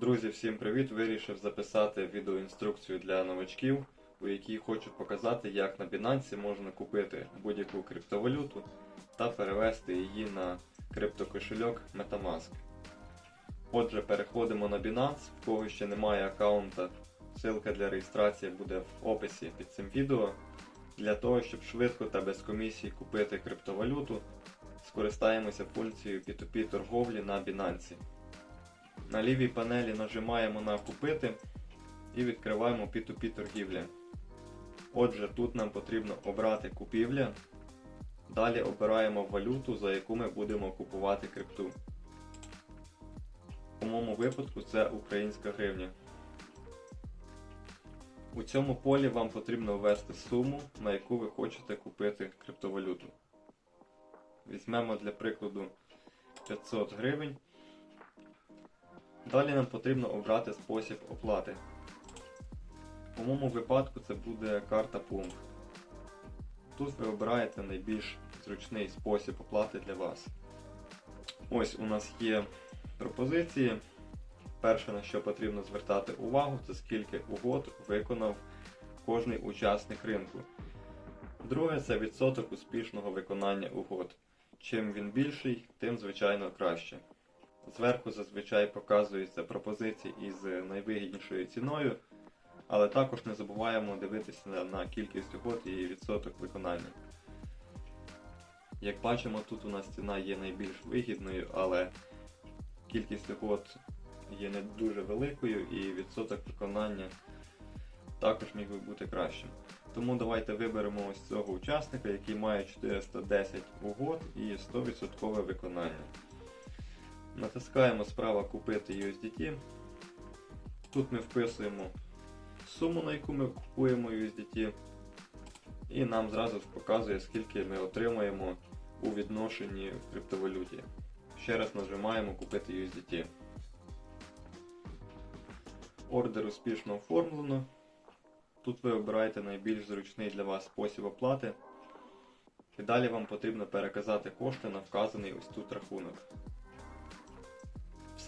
Друзі, всім привіт! Вирішив записати відеоінструкцію для новачків, у якій хочу показати, як на Binance можна купити будь-яку криптовалюту та перевести її на криптокошельок Metamask. Отже, переходимо на Binance, в кого ще немає аккаунта. Ссылка для реєстрації буде в описі під цим відео. Для того, щоб швидко та без комісії купити криптовалюту, скористаємося функцією P2P торговлі на Binance. На лівій панелі нажимаємо на Купити і відкриваємо P2P торгівля. Отже, тут нам потрібно обрати купівля. Далі обираємо валюту, за яку ми будемо купувати крипту. У моєму випадку це українська гривня. У цьому полі вам потрібно ввести суму, на яку ви хочете купити криптовалюту. Візьмемо для прикладу 500 гривень. Далі нам потрібно обрати спосіб оплати. У моєму випадку це буде карта Pump. Тут ви обираєте найбільш зручний спосіб оплати для вас. Ось у нас є пропозиції. Перше, на що потрібно звертати увагу, це скільки угод виконав кожний учасник ринку. Друге це відсоток успішного виконання угод. Чим він більший, тим звичайно краще. Зверху зазвичай показуються пропозиції із найвигіднішою ціною, але також не забуваємо дивитися на, кількість угод і відсоток виконання. Як бачимо, тут у нас ціна є найбільш вигідною, але кількість угод є не дуже великою і відсоток виконання також міг би бути кращим. Тому давайте виберемо ось цього учасника, який має 410 угод і 100% виконання. Натискаємо справа Купити USDT. Тут ми вписуємо суму, на яку ми купуємо USDT, і нам зразу показує, скільки ми отримаємо у відношенні в криптовалюті. Ще раз нажимаємо Купити USDT. Ордер успішно оформлено. Тут ви обираєте найбільш зручний для вас спосіб оплати. І далі вам потрібно переказати кошти на вказаний ось тут рахунок.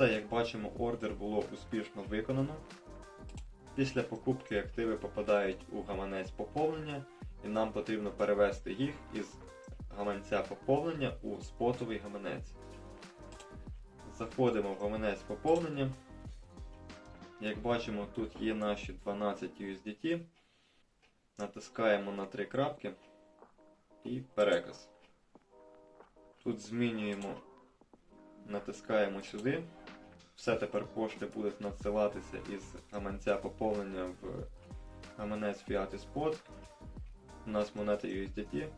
Все, як бачимо, ордер було успішно виконано. Після покупки активи попадають у гаманець поповнення, і нам потрібно перевести їх із гаманця поповнення у спотовий гаманець. Заходимо в гаманець поповнення. Як бачимо, тут є наші 12 USDT. Натискаємо на три крапки і переказ. Тут змінюємо, натискаємо сюди. Все тепер кошти будуть надсилатися із гаманця поповнення в гаманець Fiat Spot. У нас монети USDT.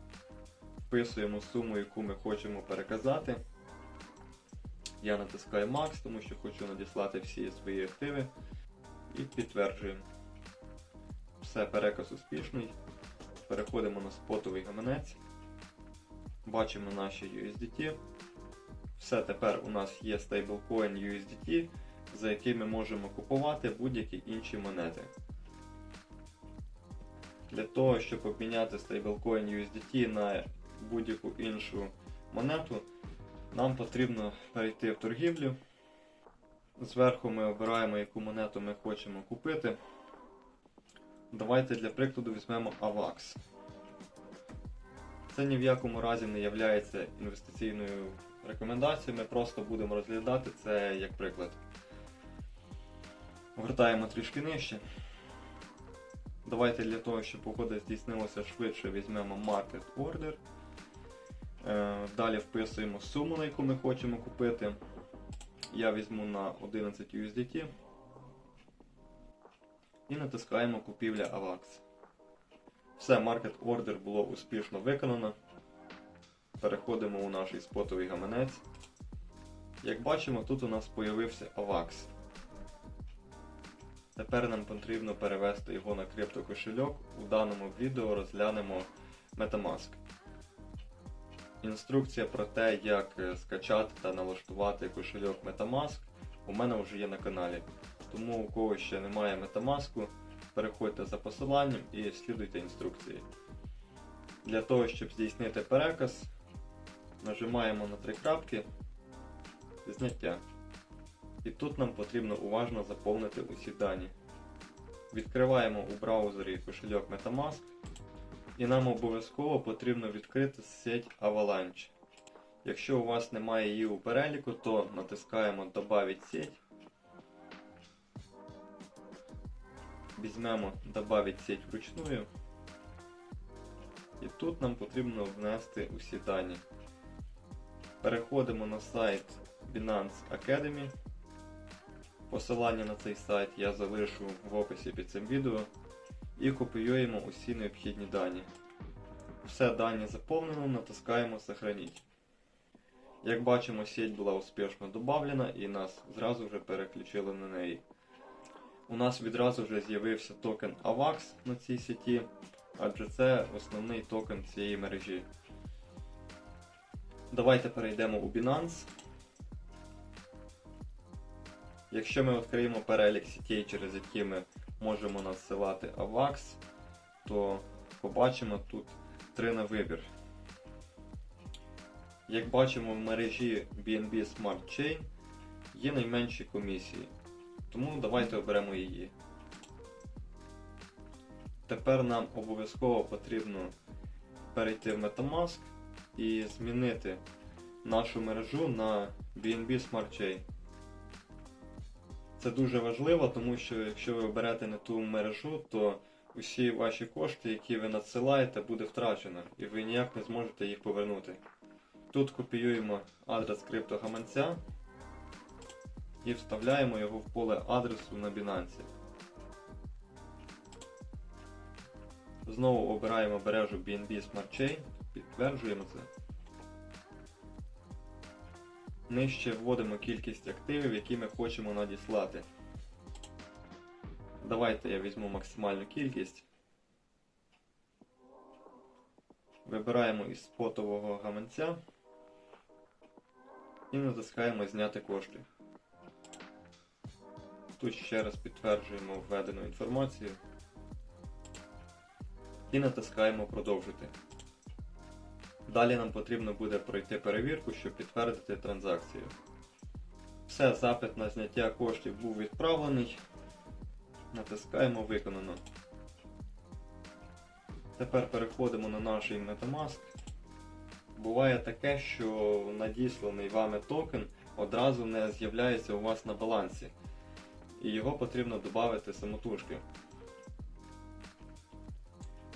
Вписуємо суму, яку ми хочемо переказати. Я натискаю Max, тому що хочу надіслати всі свої активи. І підтверджуємо. Все, переказ успішний. Переходимо на спотовий гаманець. Бачимо наші USDT. Все, тепер у нас є стейблкоін USDT, за який ми можемо купувати будь-які інші монети. Для того, щоб обміняти стейблкоін USDT на будь-яку іншу монету, нам потрібно перейти в торгівлю. Зверху ми обираємо, яку монету ми хочемо купити. Давайте для прикладу візьмемо AVAX. Це ні в якому разі не є інвестиційною рекомендацією, ми просто будемо розглядати це як приклад. Гортаємо трішки нижче. Давайте для того, щоб угода здійснилася швидше, візьмемо Market Order. Е, Далі вписуємо суму, на яку ми хочемо купити. Я візьму на 11 USDT і натискаємо купівля AVAX. Все, Market Order було успішно виконано. Переходимо у наш спотовий гаманець. Як бачимо, тут у нас з'явився AVAX. Тепер нам потрібно перевести його на криптокошельок. У даному відео розглянемо Metamask. Інструкція про те, як е, скачати та налаштувати кошельок Metamask у мене вже є на каналі. Тому у кого ще немає Metamask, переходьте за посиланням і слідуйте інструкції. Для того, щоб здійснити переказ, нажимаємо на три крапки зняття. І тут нам потрібно уважно заповнити усі дані. Відкриваємо у браузері кошельок Metamask і нам обов'язково потрібно відкрити сеть Avalanche. Якщо у вас немає її у переліку, то натискаємо Добавить сеть. Візьмемо Добавить сеть вручную. І тут нам потрібно внести усі дані. Переходимо на сайт Binance Academy. Посилання на цей сайт я залишу в описі під цим відео. І копіюємо усі необхідні дані. Все дані заповнено, натискаємо Сохраніть. Як бачимо, сеть була успішно додавлена і нас зразу вже переключили на неї. У нас відразу вже з'явився токен AVAX на цій сеті, адже це основний токен цієї мережі. Давайте перейдемо у Binance. Якщо ми відкриємо перелік сетей, через які ми можемо надсилати AVAX, то побачимо тут три на вибір. Як бачимо в мережі BNB Smart Chain є найменші комісії, тому давайте оберемо її. Тепер нам обов'язково потрібно перейти в Metamask і змінити нашу мережу на BNB Smart Chain. Це дуже важливо, тому що якщо ви оберете не ту мережу, то усі ваші кошти, які ви надсилаєте, буде втрачено, і ви ніяк не зможете їх повернути. Тут копіюємо адрес криптогаманця і вставляємо його в поле адресу на Binance. Знову обираємо мережу BNB Smart Chain, підтверджуємо це. Нижче вводимо кількість активів, які ми хочемо надіслати. Давайте я візьму максимальну кількість. Вибираємо із спотового гаманця і натискаємо Зняти кошти. Тут ще раз підтверджуємо введену інформацію і натискаємо Продовжити. Далі нам потрібно буде пройти перевірку, щоб підтвердити транзакцію. Все, запит на зняття коштів був відправлений. Натискаємо Виконано. Тепер переходимо на наш Metamask. Буває таке, що надісланий вами токен одразу не з'являється у вас на балансі. І його потрібно додати самотужки.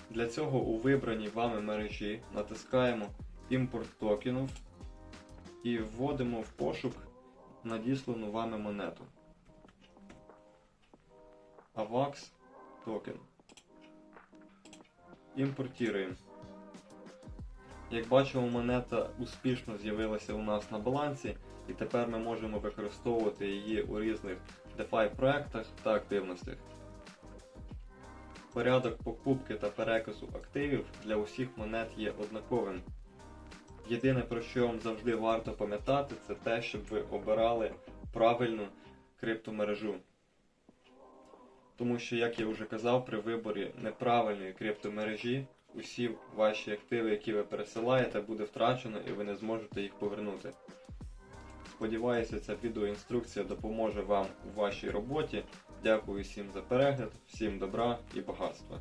Для цього у вибраній вами мережі натискаємо імпорт токенів і вводимо в пошук надіслану вами монету. AVAX токен. Імпортуємо. Як бачимо, монета успішно з'явилася у нас на балансі, і тепер ми можемо використовувати її у різних DeFi проектах та активностях. Порядок покупки та переказу активів для усіх монет є однаковим. Єдине, про що вам завжди варто пам'ятати, це те, щоб ви обирали правильну криптомережу. Тому що, як я вже казав, при виборі неправильної криптомережі усі ваші активи, які ви пересилаєте, буде втрачено і ви не зможете їх повернути. Сподіваюся, ця відеоінструкція допоможе вам у вашій роботі. Дякую всім за перегляд, всім добра і багатства.